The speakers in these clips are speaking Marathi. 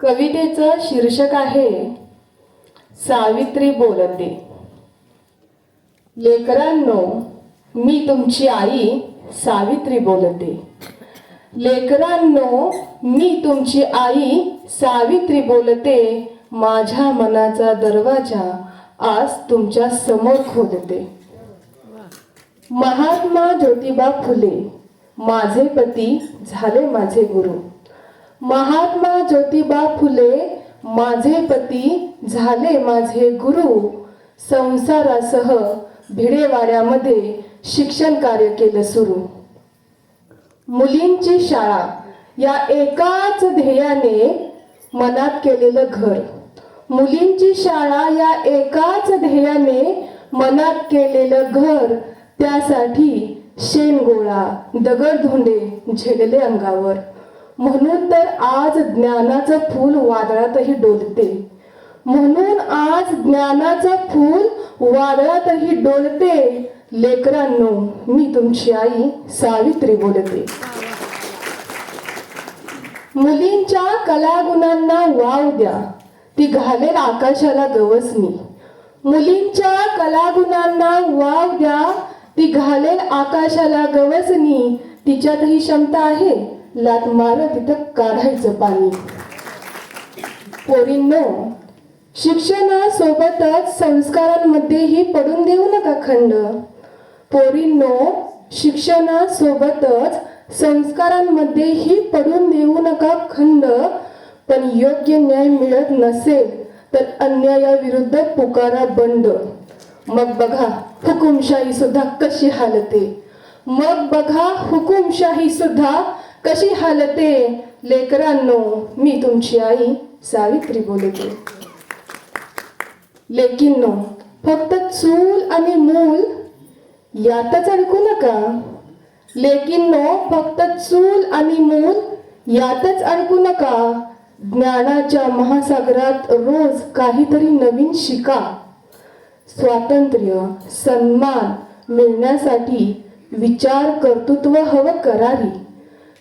कवितेचं शीर्षक आहे सावित्री बोलते. लेकरांनो मी तुमची आई सावित्री बोलते. लेकरांनो मी तुमची आई सावित्री बोलते. माझ्या मनाचा दरवाजा आज तुमच्यासमोर खोलते. महात्मा ज्योतिबा फुले माझे पती झाले माझे गुरु. महात्मा ज्योतिबा फुले माझे पती झाले माझे गुरु. संसारासह भिडेवाड्यामध्ये शिक्षण कार्य केलं सुरू. मुलींची शाळा या एकाच ध्येयाने मनात केलेलं घर. मुलींची शाळा या एकाच ध्येयाने मनात केलेलं घर. त्यासाठी शेणगोळा दगडधोंडे झेडले अंगावर. म्हणून तर आज ज्ञानाचं फूल वादळातही डोलते. म्हणून आज ज्ञानाचं फूल वादळातही डोलते. लेकरांनो मी तुमची आई सावित्री बोलते. मुलींच्या कलागुणांना वाव द्या. ती घालेल आकाशाला गवसणी. मुलींच्या कलागुणांना वाव द्या. ती घालेल आकाशाला गवसणी. तिच्यातही क्षमता आहे. लात मार तिथं काढायचं पाणी. पोरींनो शिक्षणासोबतच संस्कारांमध्येही पडून देऊ नका खंड. पोरींनो शिक्षणासोबतच संस्कारांमध्येही पडून देऊ नका खंड. पण योग्य न्याय मिळत नसेल तर अन्यायाविरुद्ध पुकारा बंड. मग बघा हुकुमशाही सुद्धा कशी हालते? मग बघा हुकुमशाही सुद्धा कशी हालते? लेकरांनो मी तुमची आई सावित्री बोलते. लेकिनो फक्त चूल आणि मूल यातच अडकू नका. लेकिनो फक्त चूल आणि मूल यातच अडकू नका. ज्ञानाच्या महासागरात रोज काहीतरी नवीन शिका. स्वातंत्र्य सन्मान मिळण्यासाठी विचार कर्तृत्व हवं करारी.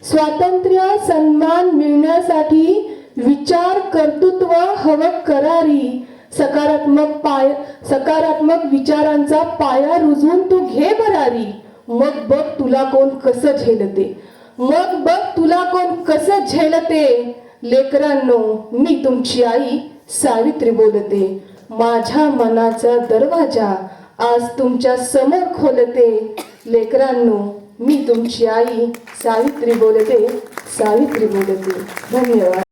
स्वातंत्र्य सन्मान मिळण्यासाठी विचार कर्तृत्व हवं करारी. सकारात्मक पाय सकारात्मक विचारांचा पाया रुजवून तू घे भरारी. मग बघ तुला कोण कसं झेलते. मग बघ तुला कोण कसं झेलते. लेकरांनो मी तुमची आई सावित्री बोलते. माझ्या मनाचा दरवाजा आज तुमच्यासमोर खोलते. लेकरांनो मी तुमची आई सावित्री बोलते सावित्री बोलते. धन्यवाद.